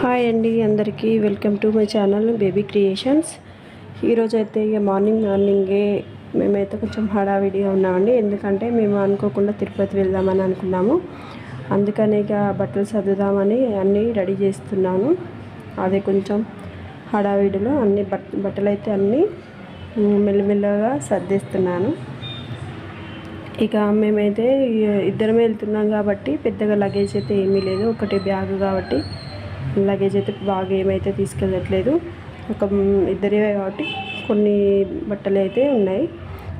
Hi అండి అందరికీ. Welcome to my channel Baby Creations ఈరోజు అయితే ఇక మార్నింగ్ మార్నింగే మేమైతే కొంచెం హడావిడిగా ఉన్నామండి. ఎందుకంటే మేము అనుకోకుండా తిరుపతి వెళ్దామని అనుకున్నాము. అందుకని ఇక బట్టలు సర్దుదామని అన్నీ రెడీ చేస్తున్నాను. అదే కొంచెం హడావిడిలో అన్ని బట్ బట్టలు అయితే అన్నీ మెల్లమెల్లగా సర్దేస్తున్నాను. ఇక మేమైతే ఇద్దరమే వెళ్తున్నాం కాబట్టి పెద్దగా లగేజ్ అయితే ఏమీ లేదు. ఒకటే బ్యాగ్ కాబట్టి లగేజ్ అయితే బాగా ఏమైతే తీసుకెళ్ళట్లేదు. ఒక ఇద్దరివే కాబట్టి కొన్ని బట్టలు అయితే ఉన్నాయి.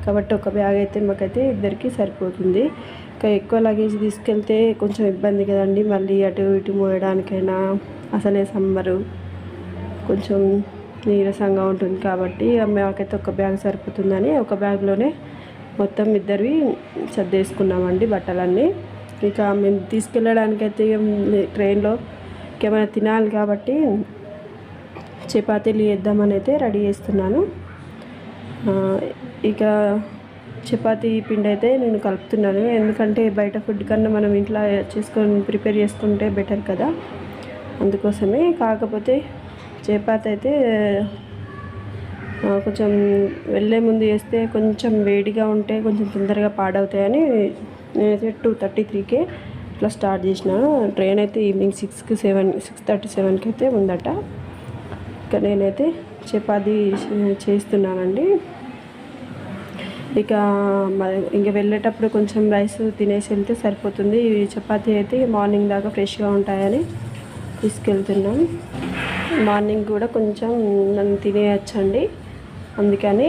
కాబట్టి ఒక బ్యాగ్ అయితే మాకైతే ఇద్దరికి సరిపోతుంది. ఇంకా ఎక్కువ లగేజ్ తీసుకెళ్తే కొంచెం ఇబ్బంది కదండి. మళ్ళీ అటు ఇటు మోయడానికైనా అసలే సమ్మరు కొంచెం నీరసంగా ఉంటుంది కాబట్టి మాకైతే ఒక బ్యాగ్ సరిపోతుందని ఒక బ్యాగ్లోనే మొత్తం ఇద్దరివి సర్దేసుకున్నామండి బట్టలన్నీ. ఇక మేము తీసుకెళ్ళడానికైతే ట్రైన్లో ఇంకేమైనా తినాలి కాబట్టి చపాతీలు చేద్దామని అయితే రెడీ చేస్తున్నాను. ఇక చపాతీ పిండి అయితే నేను కలుపుతున్నాను. ఎందుకంటే బయట ఫుడ్ కన్నా మనం ఇంట్లో చేసుకొని ప్రిపేర్ చేసుకుంటే బెటర్ కదా. అందుకోసమే కాకపోతే చపాతీ అయితే కొంచెం వెళ్ళే ముందు వేస్తే కొంచెం వేడిగా ఉంటే కొంచెం తొందరగా పాడవుతాయని నేనైతే టూ థర్టీ త్రీకే ఇట్లా స్టార్ట్ చేసినాను ట్రైన్ అయితే ఈవినింగ్ సిక్స్కి సెవెన్ సిక్స్ థర్టీ సెవెన్కి అయితే ఉందట. ఇక నేనైతే చపాతీ చేస్తున్నానండి. ఇక ఇంక వెళ్ళేటప్పుడు కొంచెం రైస్ తినేసి వెళ్తే సరిపోతుంది. ఈ చపాతీ అయితే మార్నింగ్ దాకా ఫ్రెష్గా ఉంటాయని తీసుకెళ్తున్నాం. మార్నింగ్ కూడా కొంచెం నన్ను తినేయచ్చండి. అందుకని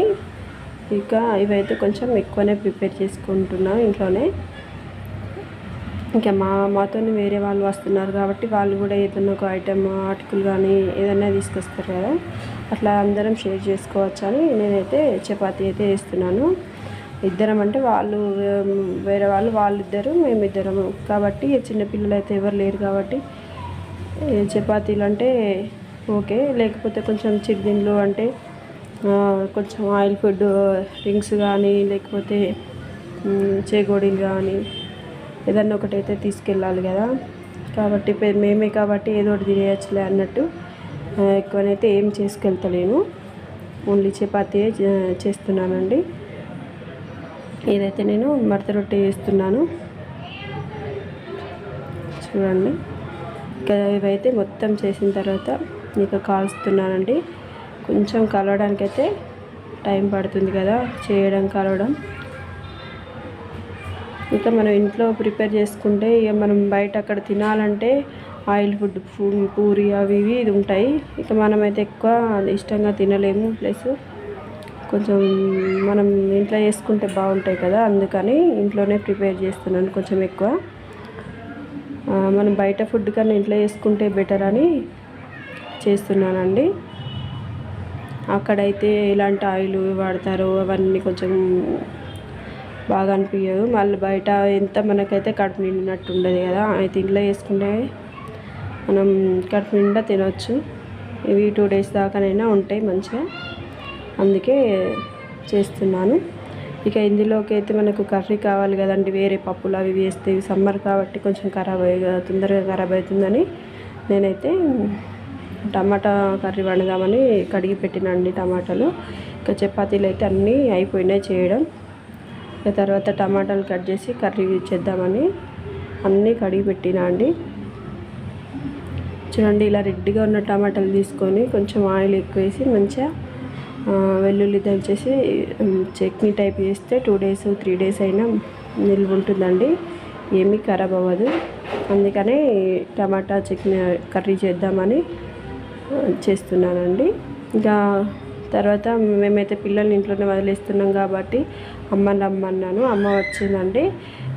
ఇక ఇవైతే కొంచెం ఎక్కువనే ప్రిపేర్ చేసుకుంటున్నాం ఇంట్లోనే. ఇంకా మా మాతోనే వేరే వాళ్ళు వస్తున్నారు కాబట్టి వాళ్ళు కూడా ఏదైనా ఒక ఐటెం ఆర్టికల్ కానీ ఏదైనా తీసుకొస్తారు కదా. అట్లా అందరం షేర్ చేసుకోవచ్చు అని నేనైతే చపాతీ అయితే వేస్తున్నాను. ఇద్దరం అంటే వాళ్ళు వేరే వాళ్ళు వాళ్ళిద్దరు మేమిద్దరము. కాబట్టి చిన్నపిల్లలు అయితే ఎవరు లేరు కాబట్టి చపాతీలు అంటే ఓకే. లేకపోతే కొంచెం చిరుదిండ్లు అంటే కొంచెం ఆయిల్ ఫుడ్ రింగ్స్ కానీ లేకపోతే ఉమ్, చేగోడీలు కానీ ఏదన్నా ఒకటైతే తీసుకెళ్ళాలి కదా. కాబట్టి మేమే కాబట్టి ఏదో ఒకటి తినేయచ్చులే అన్నట్టు ఎక్కువనైతే ఏం చేసుకెళ్తలేను. ఓన్లీ చపాతీ చేస్తున్నానండి. ఇదైతే నేను మడత రొట్టె చేస్తున్నాను చూడండి. ఇంకా ఇవైతే మొత్తం చేసిన తర్వాత ఇక కాలుస్తున్నానండి. కొంచెం కలవడానికైతే టైం పడుతుంది కదా చేయడం కలవడం. ఇంకా మనం ఇంట్లో ప్రిపేర్ చేసుకుంటే ఇక మనం బయట అక్కడ తినాలంటే ఆయిల్ ఫుడ్ పూరి అవి ఇవి ఇది ఉంటాయి. ఇక మనమైతే ఎక్కువ ఇష్టంగా తినలేము. ప్లస్ కొంచెం మనం ఇంట్లో చేసుకుంటే బాగుంటాయి కదా అందుకని ఇంట్లోనే ప్రిపేర్ చేస్తున్నాను కొంచెం ఎక్కువ. మనం బయట ఫుడ్ కన్నా ఇంట్లో చేసుకుంటే బెటర్ అని చేస్తున్నానండి. అక్కడైతే ఎలాంటి ఆయిల్ వాడతారో అవన్నీ కొంచెం బాగా అనిపించదు మళ్ళీ బయట ఎంత మనకైతే కడుపు నిండినట్టు ఉండదు కదా అయితే ఇంట్లో వేసుకుంటే మనం కడుపు నిండా తినవచ్చు ఇవి టూ డేస్ దాకానైనా ఉంటాయి మంచిగా. అందుకే చేస్తున్నాను. ఇక ఇందులోకి అయితే మనకు కర్రీ కావాలి కదండి వేరే పప్పులు అవి వేస్తే ఇవి సమ్మర్ కాబట్టి కొంచెం ఖరాబ్ అయ్యి తొందరగా ఖరాబ్ అవుతుందని నేనైతే టమాటా కర్రీ వండుదామని కడిగి పెట్టినండి టమాటాలు. ఇక చపాతీలు అయితే అన్నీ అయిపోయినాయి చేయడం. ఇక తర్వాత టమాటాలు కట్ చేసి కర్రీ చేద్దామని అన్నీ కడిగి పెట్టినా అండి. చూడండి ఇలా రెడ్డిగా ఉన్న టమాటాలు తీసుకొని కొంచెం ఆయిల్ ఎక్కువ వేసి మంచిగా వెల్లుల్లి దంచేసి చట్నీ టైప్ చేస్తే టూ డేస్ త్రీ డేస్ అయినా నిల్వ ఉంటుందండి. ఏమీ ఖరాబ్ అవ్వదు. అందుకనే టమాటా చట్నీ కర్రీ చేద్దామని చేస్తున్నానండి. ఇంకా తర్వాత మేమైతే పిల్లల్ని ఇంట్లోనే వదిలేస్తున్నాం కాబట్టి అమ్మని రమ్మన్నాను. అమ్మ వచ్చిందండి.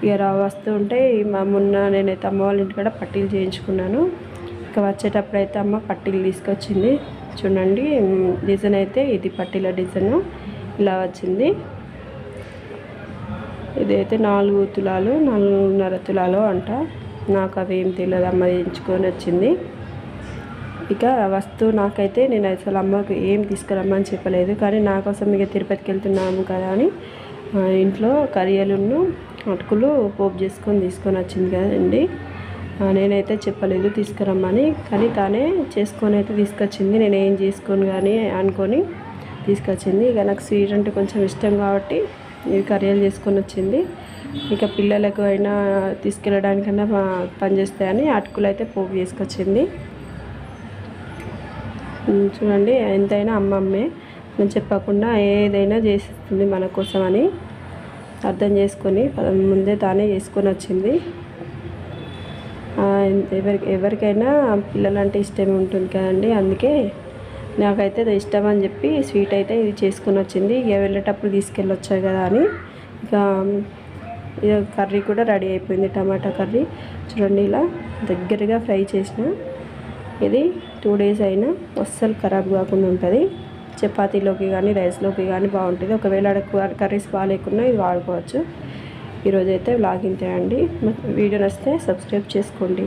ఇక రా వస్తూ ఉంటే మా మొన్న నేనైతే అమ్మ వాళ్ళ ఇంటికాడ పట్టీలు చేయించుకున్నాను. ఇక వచ్చేటప్పుడు అయితే అమ్మ పట్టీలు తీసుకొచ్చింది. చూడండి డిజైన్ అయితే ఇది పట్టీల డిజైన్. ఇలా వచ్చింది. ఇదైతే నాలుగు తులాలు నాలుగున్నర తులాలు అంట. నాకు అవి ఏం తెలియదు అమ్మ ఎంచుకొని వచ్చింది. ఇక వస్తువు నాకైతే నేను అసలు అమ్మకు ఏం తీసుకురమ్మని చెప్పలేదు. కానీ నా కోసం ఇక తిరుపతికి వెళ్తున్నాము కదా అని ఇంట్లో కరియలును అటుకులు పోపు చేసుకొని తీసుకొని వచ్చింది కదండి. నేనైతే చెప్పలేదు తీసుకురమ్మని కానీ తానే చేసుకొని అయితే తీసుకొచ్చింది. నేను ఏం చేసుకోను కానీ అనుకొని తీసుకొచ్చింది. ఇక నాకు స్వీట్ అంటే కొంచెం ఇష్టం కాబట్టి ఇవి కర్రీలు చేసుకొని వచ్చింది. ఇక పిల్లలకు అయినా తీసుకెళ్ళడానికైనా పనిచేస్తాయని అటుకులు అయితే పోపు చేసుకొచ్చింది. చూడండి ఎంతైనా అమ్మమ్మే. మనం చెప్పకుండా ఏదైనా చేసిస్తుంది మన కోసం అని అర్థం చేసుకొని ముందే తానే చేసుకొని వచ్చింది. ఎవరికి ఎవరికైనా పిల్లలంటే ఇష్టమే ఉంటుంది కదండి. అందుకే నాకైతే అది ఇష్టం అని చెప్పి స్వీట్ అయితే ఇది చేసుకొని వచ్చింది. ఇక వెళ్ళేటప్పుడు తీసుకెళ్ళొచ్చాయి కదా అని. ఇక ఇక కర్రీ కూడా రెడీ అయిపోయింది టమాటా కర్రీ. చూడండి ఇలా దగ్గరగా ఫ్రై చేసిన. ఇది టూ డేస్ అయినా అస్సలు ఖరాబ్ కాకుండా ఉంటుంది. చపాతీలోకి కానీ రైస్లోకి కానీ బాగుంటుంది. ఒకవేళ కర్రీస్ బాగాలేకున్నా ఇది వాడుకోవచ్చు. ఈరోజైతే వ్లాగ్ ఇంతే అండి వీడియో నచ్చితే సబ్స్క్రైబ్ చేసుకోండి.